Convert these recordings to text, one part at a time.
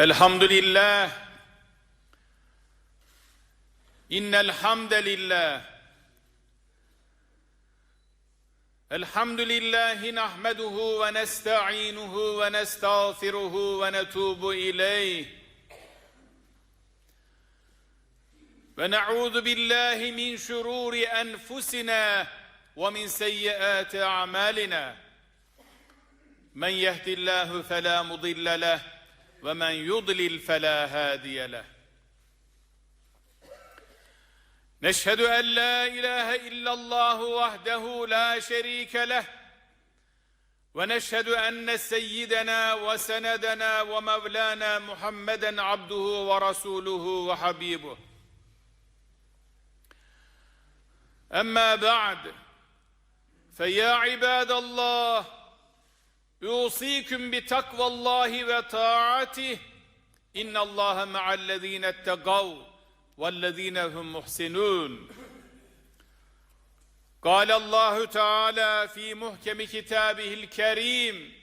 الحمد لله إن الحمد لله. الحمد لله نحمده ونستعينه ونستغفره ونتوب إليه. ونعوذ بالله من شرور أنفسنا ومن سيئات أعمالنا. من يهد الله فلا مضل له ومن يضلل فلا هادي له. نشهد أن لا إله إلا الله وحده لا شريك له. ونشهد أن سيدنا وسندنا ومولانا محمدا عبده ورسوله وحبيبه. أما بعد فيا عباد الله اوصيكم بتقوى الله وطاعته ان الله مع الذين اتقوا والذين هم محسنون قال الله تعالى في محكم كتابه الكريم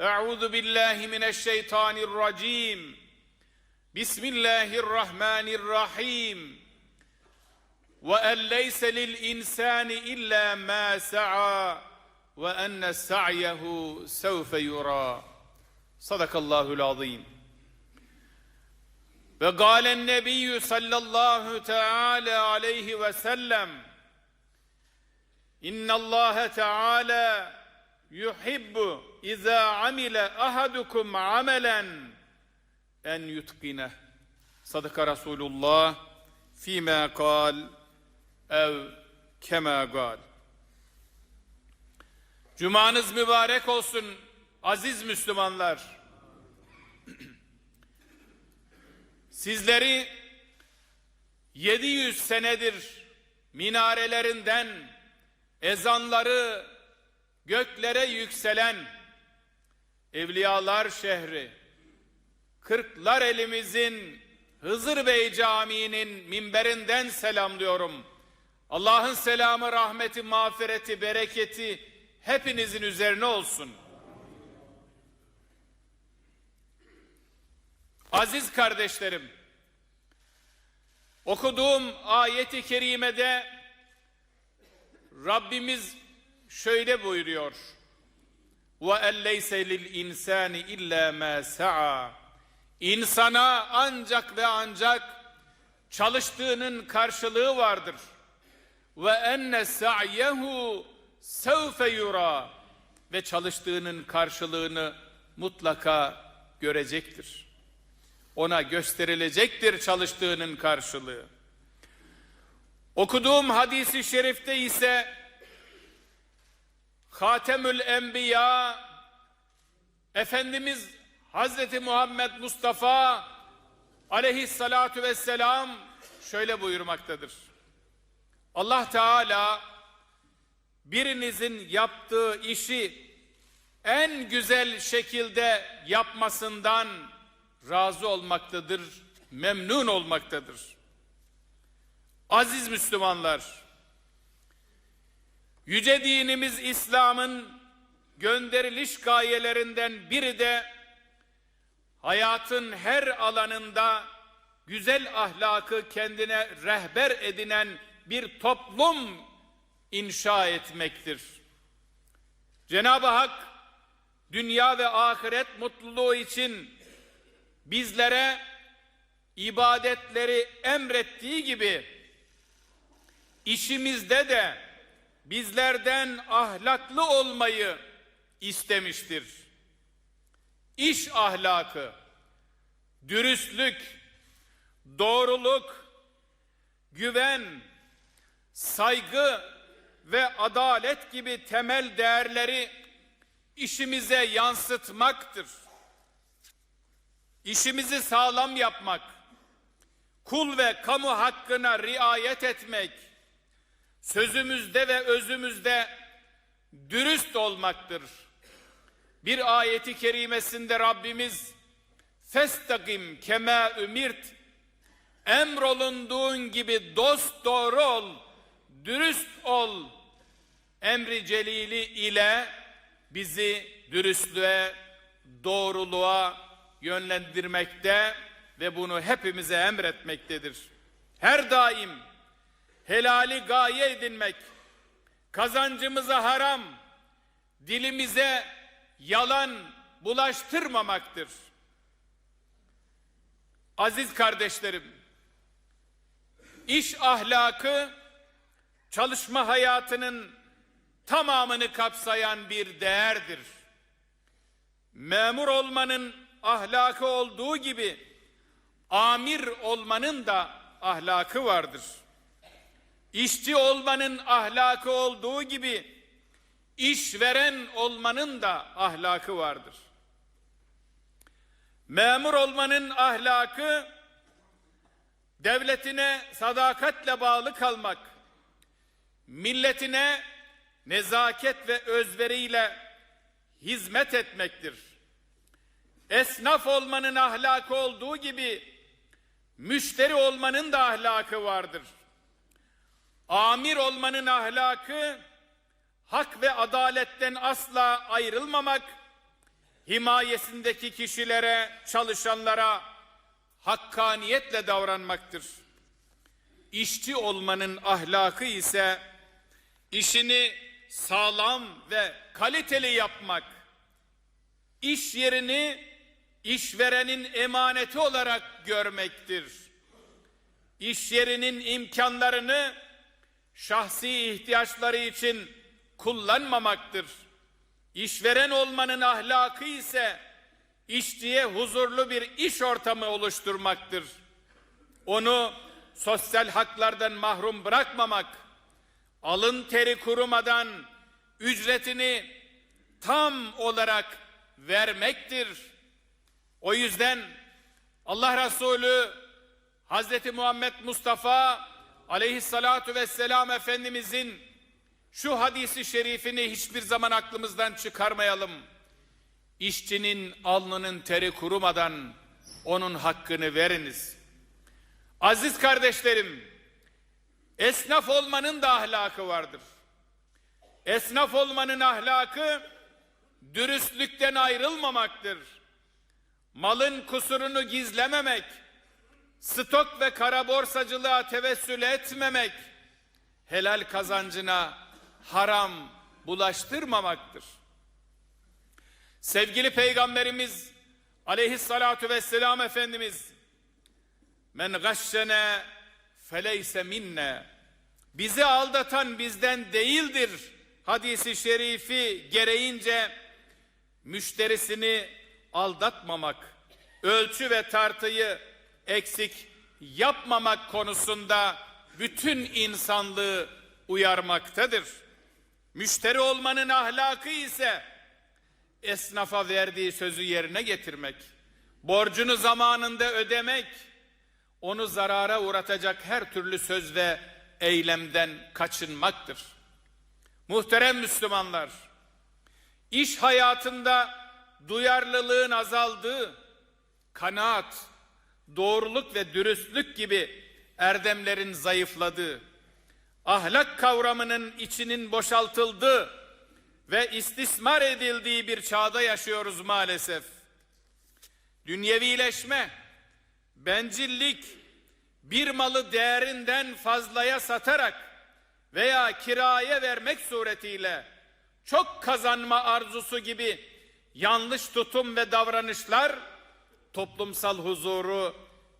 اعوذ بالله من الشيطان الرجيم بسم الله الرحمن الرحيم وان ليس للانسان الا ما سعى وأن سعيه سوف يرى. صدق الله العظيم. وقال النبي صلى الله تعالى عليه وسلم إن الله تعالى يحب إذا عمل أحدكم عملا أن يتقنه. صدق رسول الله فيما قال أو كما قال. Cumanız mübarek olsun aziz Müslümanlar. Sizleri 700 senedir minarelerinden ezanları göklere yükselen Evliyalar şehri Kırklar elimizin Hızır Bey Camii'nin minberinden selamlıyorum. Allah'ın selamı, rahmeti, mağfireti, bereketi hepinizin üzerine olsun. Aziz kardeşlerim, okuduğum ayeti kerimede Rabbimiz şöyle buyuruyor. وَاَنْ لَيْسَ لِلْاِنْسَانِ اِلَّا مَا سَعَى İnsana ancak ve ancak çalıştığının karşılığı vardır. وَاَنَّ سَعْيَهُ sevfe yura ve çalıştığının karşılığını mutlaka görecektir. Ona gösterilecektir çalıştığının karşılığı. Okuduğum hadisi şerifte ise Hatemül Enbiya Efendimiz Hazreti Muhammed Mustafa aleyhissalatu vesselam şöyle buyurmaktadır. Allah Teala birinizin yaptığı işi en güzel şekilde yapmasından razı olmaktadır, memnun olmaktadır. Aziz Müslümanlar, yüce dinimiz İslam'ın gönderiliş gayelerinden biri de hayatın her alanında güzel ahlakı kendine rehber edinen bir toplum inşa etmektir. Cenab-ı Hak dünya ve ahiret mutluluğu için bizlere ibadetleri emrettiği gibi işimizde de bizlerden ahlaklı olmayı istemiştir. İş ahlakı, dürüstlük, doğruluk, güven, saygı ve adalet gibi temel değerleri işimize yansıtmaktır. İşimizi sağlam yapmak, kul ve kamu hakkına riayet etmek, sözümüzde ve özümüzde dürüst olmaktır. Bir ayeti kerimesinde Rabbimiz Festakim kema ümirt emrolunduğun gibi dost doğru ol, dürüst ol emri celili ile bizi dürüstlüğe, doğruluğa, yönlendirmekte ve bunu hepimize emretmektedir. Her daim helali gaye edinmek, kazancımıza haram, dilimize yalan bulaştırmamaktır. Aziz kardeşlerim, iş ahlakı çalışma hayatının tamamını kapsayan bir değerdir. Memur olmanın ahlakı olduğu gibi amir olmanın da ahlakı vardır. İşçi olmanın ahlakı olduğu gibi işveren olmanın da ahlakı vardır. Memur olmanın ahlakı devletine sadakatle bağlı kalmak, milletine nezaket ve özveriyle hizmet etmektir. Esnaf olmanın ahlakı olduğu gibi müşteri olmanın da ahlakı vardır. Amir olmanın ahlakı hak ve adaletten asla ayrılmamak, himayesindeki kişilere, çalışanlara hakkaniyetle davranmaktır. İşçi olmanın ahlakı ise işini sağlam ve kaliteli yapmak, iş yerini işverenin emaneti olarak görmektir. İş yerinin imkanlarını şahsi ihtiyaçları için kullanmamaktır. İşveren olmanın ahlakı ise işçiye huzurlu bir iş ortamı oluşturmaktır. Onu sosyal haklardan mahrum bırakmamak, alın teri kurumadan ücretini tam olarak vermektir. O yüzden Allah Resulü Hazreti Muhammed Mustafa aleyhissalatu vesselam Efendimizin şu hadisi şerifini hiçbir zaman aklımızdan çıkarmayalım. İşçinin alnının teri kurumadan onun hakkını veriniz. Aziz kardeşlerim, esnaf olmanın da ahlakı vardır. Esnaf olmanın ahlakı dürüstlükten ayrılmamaktır. Malın kusurunu gizlememek, stok ve kara borsacılığa tevessül etmemek, helal kazancına haram bulaştırmamaktır. Sevgili Peygamberimiz aleyhissalatu vesselam Efendimiz men gashşene feleyse minne bizi aldatan bizden değildir hadisi şerifi gereğince müşterisini aldatmamak, ölçü ve tartıyı eksik yapmamak konusunda bütün insanlığı uyarmaktadır. Müşteri olmanın ahlakı ise esnafa verdiği sözü yerine getirmek, borcunu zamanında ödemek, onu zarara uğratacak her türlü söz ve eylemden kaçınmaktır. Muhterem Müslümanlar, iş hayatında duyarlılığın azaldığı, kanaat, doğruluk ve dürüstlük gibi erdemlerin zayıfladığı, ahlak kavramının içinin boşaltıldığı ve istismar edildiği bir çağda yaşıyoruz maalesef. Dünyevileşme, bencillik, bir malı değerinden fazlaya satarak veya kiraya vermek suretiyle çok kazanma arzusu gibi yanlış tutum ve davranışlar toplumsal huzuru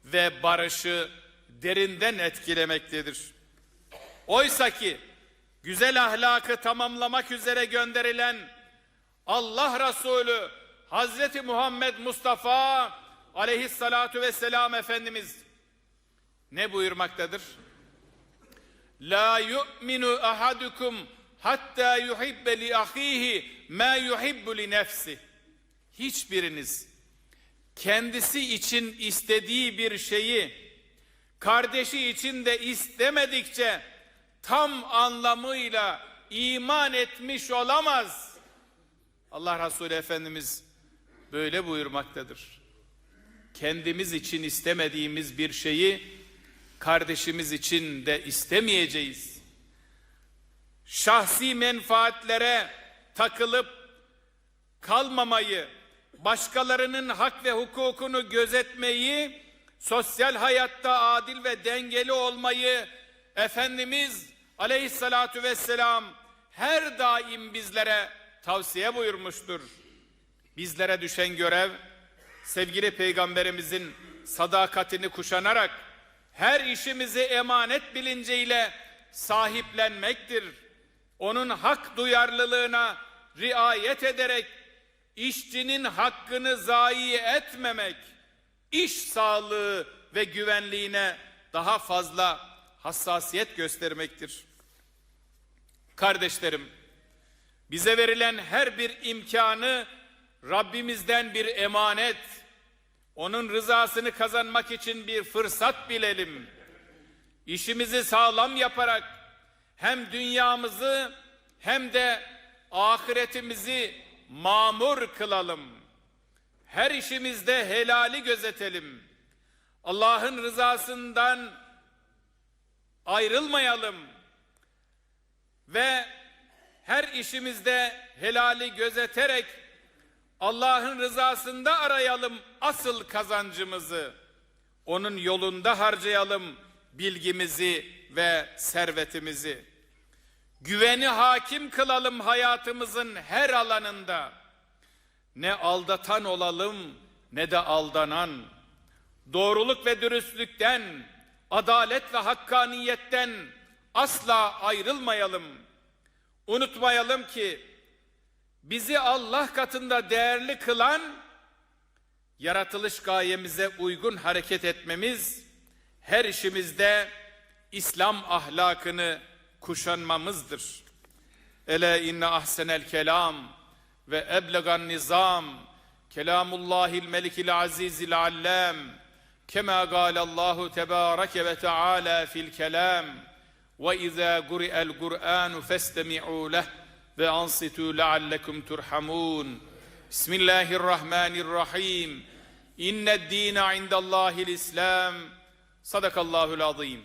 ve barışı derinden etkilemektedir. Oysa ki güzel ahlakı tamamlamak üzere gönderilen Allah Resulü Hazreti Muhammed Mustafa aleyhissalatu vesselam Efendimiz ne buyurmaktadır? La yu'minu ahadukum hatta yuhibbe li ahihi ma yuhibbu li nefsi. Hiçbiriniz kendisi için istediği bir şeyi kardeşi için de istemedikçe tam anlamıyla iman etmiş olamaz. Allah Resulü Efendimiz böyle buyurmaktadır. Kendimiz için istemediğimiz bir şeyi kardeşimiz için de istemeyeceğiz. Şahsi menfaatlere takılıp kalmamayı, başkalarının hak ve hukukunu gözetmeyi, sosyal hayatta adil ve dengeli olmayı Efendimiz aleyhissalatu vesselam her daim bizlere tavsiye buyurmuştur. Bizlere düşen görev sevgili peygamberimizin sadakatini kuşanarak her işimizi emanet bilinciyle sahiplenmektir. Onun hak duyarlılığına riayet ederek işçinin hakkını zayi etmemek, iş sağlığı ve güvenliğine daha fazla hassasiyet göstermektir. Kardeşlerim, bize verilen her bir imkanı Rabbimizden bir emanet, onun rızasını kazanmak için bir fırsat bilelim. İşimizi sağlam yaparak hem dünyamızı hem de ahiretimizi mamur kılalım. Her işimizde helali gözetelim. Allah'ın rızasından ayrılmayalım ve her işimizde helali gözeterek Allah'ın rızasında arayalım asıl kazancımızı. Onun yolunda harcayalım bilgimizi ve servetimizi. Güveni hakim kılalım hayatımızın her alanında. Ne aldatan olalım ne de aldanan. Doğruluk ve dürüstlükten, adalet ve hakkaniyetten asla ayrılmayalım. Unutmayalım ki bizi Allah katında değerli kılan yaratılış gayemize uygun hareket etmemiz, her işimizde İslam ahlakını kuşanmamızdır. Ele inne ahsenel kelam ve eblegan nizam kelamullahil melikil azizil allam kema galallahu tebareke ve teala fil kelam ve izâ guri'el Kur'anu festemi'û leh ve ansitu leallekum turhamun. Bismillahirrahmanirrahim. İnned dîne indallâhil İslam. Sadakallahul azîm.